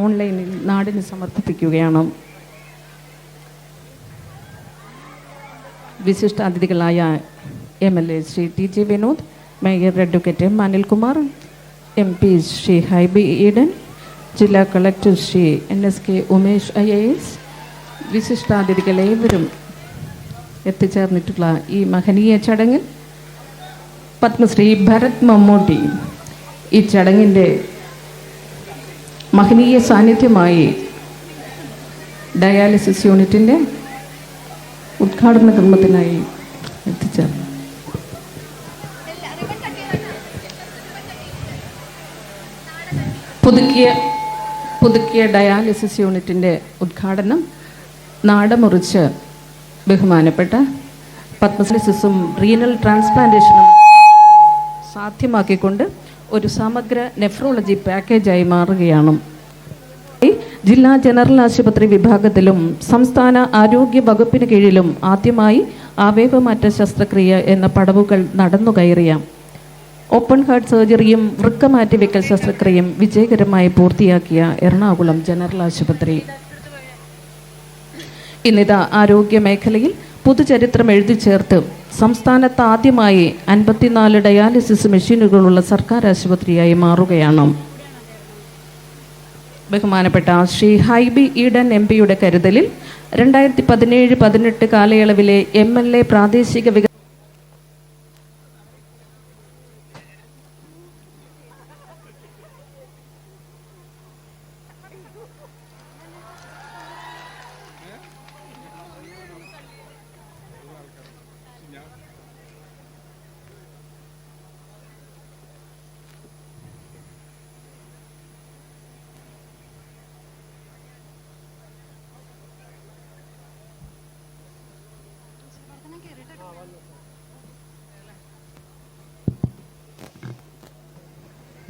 ഓൺലൈനിൽ നാടിന് സമർപ്പിക്കുകയാണ്. വിശിഷ്ടാതിഥികളായ M L A Shri T J Vinod mayor advocate M Anilkumar M P Shri Hibi Eden ജില്ലാ collector Shri N S K Umesh I A S വിശിഷ്ടാതിഥികൾ ഏവരും എത്തിച്ചേർന്നിട്ടുള്ള ഈ മഹനീയ ചടങ്ങിൽ പത്മശ്രീ ഭരത് മമ്മൂട്ടി ഈ ചടങ്ങിന്റെ മഹനീയ സാന്നിധ്യമായി ഡയാലിസിസ് യൂണിറ്റിന്റെ ഉദ്ഘാടന കർമ്മത്തിനായി എത്തിച്ചേർന്നു. പുതുക്കിയ പുതുക്കിയ ഡയാലിസിസ് യൂണിറ്റിന്റെ ഉദ്ഘാടനം നാടമുറിച്ച് ബഹുമാനപ്പെട്ട പത്മസിസും റീനൽ ട്രാൻസ്പ്ലാന്റേഷനും സാധ്യമാക്കിക്കൊണ്ട് ഒരു സമഗ്ര നെഫ്രോളജി പാക്കേജായി മാറുകയാണ് ജില്ലാ ജനറൽ ആശുപത്രി വിഭാഗത്തിലും സംസ്ഥാന ആരോഗ്യ വകുപ്പിന് കീഴിലും ആദ്യമായി അവയവമാറ്റ ശസ്ത്രക്രിയ എന്ന പടവുകൾ നടന്നുകയറിയ ഓപ്പൺ ഹാർട്ട് സർജറിയും വൃക്ക മാറ്റിവെക്കൽ ശസ്ത്രക്രിയയും വിജയകരമായി പൂർത്തിയാക്കിയ എറണാകുളം ജനറൽ ആശുപത്രി. ഇന്നിതാ ആരോഗ്യ മേഖലയിൽ പുതുചരിത്രം എഴുതി ചേർത്ത് സംസ്ഥാനത്ത് ആദ്യമായി അൻപത്തിനാല് ഡയാലിസിസ് മെഷീനുകളുള്ള സർക്കാർ ആശുപത്രിയായി മാറുകയാണ്. ബഹുമാനപ്പെട്ട ശ്രീ ഹൈബി ഈഡൻ എം പിയുടെ കരുതലിൽ രണ്ടായിരത്തി പതിനേഴ് പതിനെട്ട് കാലയളവിലെ എം എൽ എ പ്രാദേശിക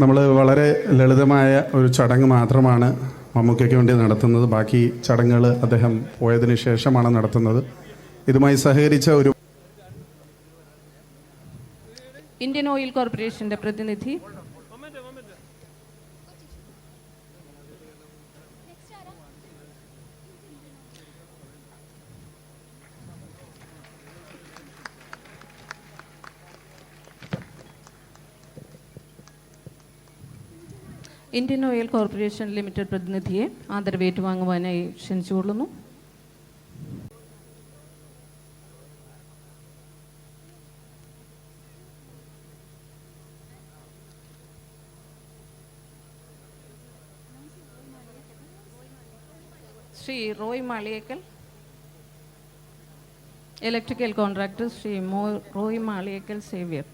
നമ്മൾ വളരെ ലളിതമായ ഒരു ചടങ്ങ് മാത്രമാണ് മമ്മൂക്കയ്ക്ക് വേണ്ടി നടത്തുന്നത്. ബാക്കി ചടങ്ങുകൾ അദ്ദേഹം പോയതിന് ശേഷമാണ് നടത്തുന്നത്. ഇതുമായി സഹകരിച്ച ഒരു ഇന്ത്യൻ ഓയിൽ കോർപ്പറേഷന്റെ പ്രതിനിധി ഇന്ത്യൻ ഓയിൽ കോർപ്പറേഷൻ ലിമിറ്റഡ് പ്രതിനിധിയെ ആദരവേറ്റ് വാങ്ങുവാനായി ക്ഷണിച്ചുകൊള്ളുന്നു ശ്രീ റോയ് മാളിയേക്കൽ ഇലക്ട്രിക്കൽ കോൺട്രാക്ടർ ശ്രീ മോ Roy Maliyekkal Xavier.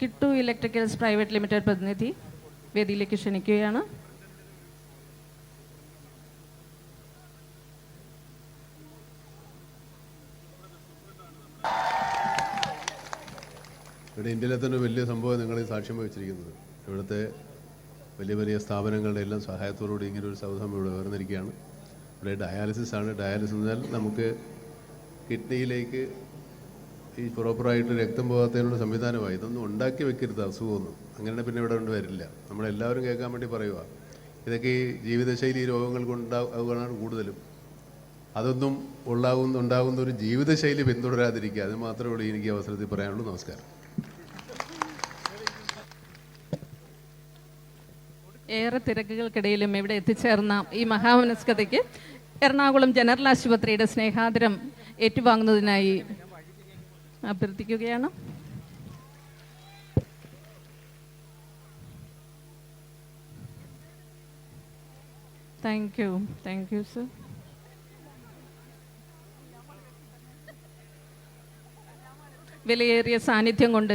Kittu electricals private limited പ്രതിനിധി വേദിയിലേക്ക് ക്ഷണിക്കുകയാണ്. ഇവിടെ ഇന്ത്യയിലെ തന്നെ വലിയ സംഭവം നിങ്ങൾ സാക്ഷ്യം വഹിച്ചിരിക്കുന്നത്. ഇവിടുത്തെ വലിയ വലിയ സ്ഥാപനങ്ങളുടെ എല്ലാം സഹായത്തോടുകൂടി ഇങ്ങനെ ഒരു സൗധം ഇവിടെ ഉയർന്നിരിക്കുകയാണ്. ഇവിടെ ഡയാലിസിസ് ആണ്. ഡയാലിസിസ് എന്നാൽ നമുക്ക് കിഡ്നിയിലേക്ക് ഈ പ്രോപ്പറായിട്ട് രക്തം പോകാത്തതിനുള്ള സംവിധാനമായി. ഇതൊന്നും ഉണ്ടാക്കി വെക്കരുത് അസുഖമൊന്നും. അങ്ങനെ പിന്നെ ഇവിടെ കൊണ്ട് വരില്ല. നമ്മളെല്ലാവരും കേൾക്കാൻ വേണ്ടി പറയുക ഇതൊക്കെ ഈ ജീവിതശൈലി രോഗങ്ങൾ കൊണ്ടാവുകയാണ് കൂടുതലും. അതൊന്നും ഉള്ളാകുന്ന ഉണ്ടാകുന്ന ഒരു ജീവിതശൈലി പിന്തുടരാതിരിക്കുക. അത് മാത്രമേ ഉള്ളൂ എനിക്ക് അവസരത്തിൽ പറയാനുള്ളൂ. നമസ്കാരം. ഏറെ തിരക്കുകൾക്കിടയിലും ഇവിടെ എത്തിച്ചേർന്ന ഈ മഹാമനസ്കതയ്ക്ക് എറണാകുളം ജനറൽ ആശുപത്രിയുടെ സ്നേഹാദരം ഏറ്റുവാങ്ങുന്നതിനായി അഭ്യർത്ഥിക്കുകയാണ്. Thank you thank you sir വിലയേറിയ സാന്നിധ്യം കൊണ്ട്